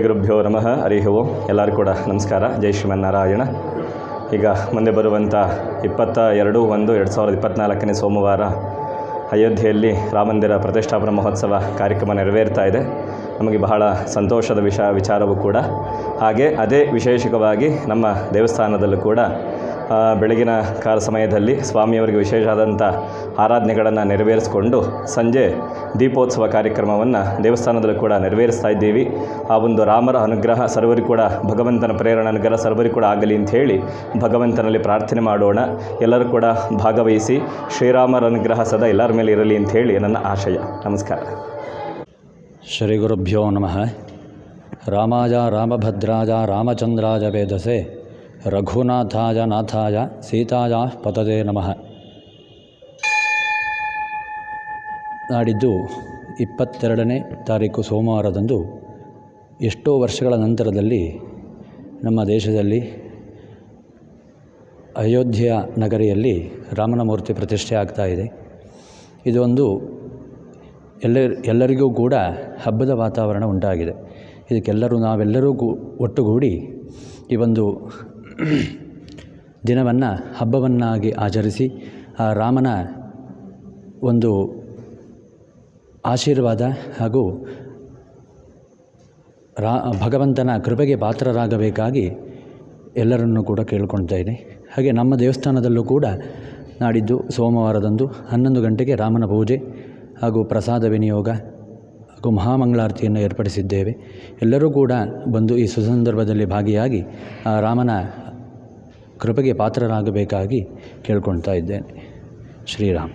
ಗುರುಭ್ಯೋ ನಮಃ ಓಂ. ಎಲ್ಲರೂ ಕೂಡ ನಮಸ್ಕಾರ. ಜೈ ಶ್ರೀಮನ್ನಾರಾಯಣ. ಈಗ ಮುಂದೆ ಬರುವಂಥ ಇಪ್ಪತ್ತ ಎರಡು ಒಂದು ಎರಡು ಸಾವಿರದ ಇಪ್ಪತ್ತ್ನಾಲ್ಕನೇ ಸೋಮವಾರ ಅಯೋಧ್ಯೆಯಲ್ಲಿ ರಾಮಂದಿರ ಪ್ರತಿಷ್ಠಾಪನಾ ಮಹೋತ್ಸವ ಕಾರ್ಯಕ್ರಮ ನೆರವೇರ್ತಾ ಇದೆ. ನಮಗೆ ಬಹಳ ಸಂತೋಷದ ವಿಷ, ವಿಚಾರವೂ ಕೂಡ. ಹಾಗೆ ಅದೇ ವಿಶೇಷವಾಗಿ ನಮ್ಮ ದೇವಸ್ಥಾನದಲ್ಲೂ ಕೂಡ ಬೆಳಗಿನ ಕಾಲ ಸಮಯದಲ್ಲಿ ಸ್ವಾಮಿಯವರಿಗೆ ವಿಶೇಷವಾದಂಥ ಆರಾಧನೆಗಳನ್ನು ನೆರವೇರಿಸಿಕೊಂಡು ಸಂಜೆ ದೀಪೋತ್ಸವ ಕಾರ್ಯಕ್ರಮವನ್ನು ದೇವಸ್ಥಾನದಲ್ಲೂ ಕೂಡ ನೆರವೇರಿಸ್ತಾ ಇದ್ದೀವಿ. ಆ ಒಂದು ರಾಮರ ಅನುಗ್ರಹ ಸರ್ವರಿಗೂ ಕೂಡ ಭಗವಂತನ ಪ್ರೇರಣ ಅನುಗ್ರಹ ಸರ್ವರಿಗೂ ಕೂಡ ಆಗಲಿ ಅಂತ ಹೇಳಿ ಭಗವಂತನಲ್ಲಿ ಪ್ರಾರ್ಥನೆ ಮಾಡೋಣ. ಎಲ್ಲರೂ ಕೂಡ ಭಾಗವಹಿಸಿ ಶ್ರೀರಾಮರ ಅನುಗ್ರಹ ಸದಾ ಎಲ್ಲರ ಮೇಲೆ ಇರಲಿ ಅಂತ ಹೇಳಿ ನನ್ನ ಆಶಯ. ನಮಸ್ಕಾರ. ಶ್ರೀ ಗುರುಭ್ಯೋ ನಮಃ. ರಾಮಾಜ ರಾಮಭದ್ರಾಜ ರಾಮಚಂದ್ರಾಜ ವೇದಸೆ. ರಘುನಾಥಾಯ ನಾಥಾಯ ಸೀತಾಯ ಪತದೇ ನಮಃ. ನಾಡಿದ್ದು ಇಪ್ಪತ್ತೆರಡನೇ ತಾರೀಕು ಸೋಮವಾರದಂದು ಎಷ್ಟೋ ವರ್ಷಗಳ ನಂತರದಲ್ಲಿ ನಮ್ಮ ದೇಶದಲ್ಲಿ ಅಯೋಧ್ಯೆಯ ನಗರಿಯಲ್ಲಿ ರಾಮನ ಮೂರ್ತಿ ಪ್ರತಿಷ್ಠೆ ಆಗ್ತಾ ಇದೆ. ಇದೊಂದು ಎಲ್ಲ, ಎಲ್ಲರಿಗೂ ಕೂಡ ಹಬ್ಬದ ವಾತಾವರಣ ಉಂಟಾಗಿದೆ. ಇದಕ್ಕೆಲ್ಲರೂ ನಾವೆಲ್ಲರೂ ಗು, ಒಟ್ಟುಗೂಡಿ ಈ ಒಂದು ದಿನವನ್ನು, ಹಬ್ಬವನ್ನಾಗಿ ಆಚರಿಸಿ, ಆ ರಾಮನ ಒಂದು ಆಶೀರ್ವಾದ ಹಾಗೂ ರಾ, ಭಗವಂತನ ಕೃಪೆಗೆ ಪಾತ್ರರಾಗಬೇಕಾಗಿ ಎಲ್ಲರನ್ನೂ ಕೂಡ ಕೇಳ್ಕೊಳ್ತಾ ಹಾಗೆ ನಮ್ಮ ದೇವಸ್ಥಾನದಲ್ಲೂ ಕೂಡ ನಾಡಿದ್ದು ಸೋಮವಾರದಂದು ಹನ್ನೊಂದು ಗಂಟೆಗೆ ರಾಮನ ಪೂಜೆ ಹಾಗೂ ಪ್ರಸಾದ ವಿನಿಯೋಗ ಹಾಗೂ ಮಹಾಮಂಗಳಾರತಿಯನ್ನು ಏರ್ಪಡಿಸಿದ್ದೇವೆ. ಎಲ್ಲರೂ ಕೂಡ ಬಂದು ಈ ಸುಸಂದರ್ಭದಲ್ಲಿ ಭಾಗಿಯಾಗಿ ರಾಮನ ಕೃಪೆಗೆ ಪಾತ್ರರಾಗಬೇಕಾಗಿ ಕೇಳ್ಕೊಳ್ತಾ ಇದ್ದೇನೆ. ಶ್ರೀರಾಮ್.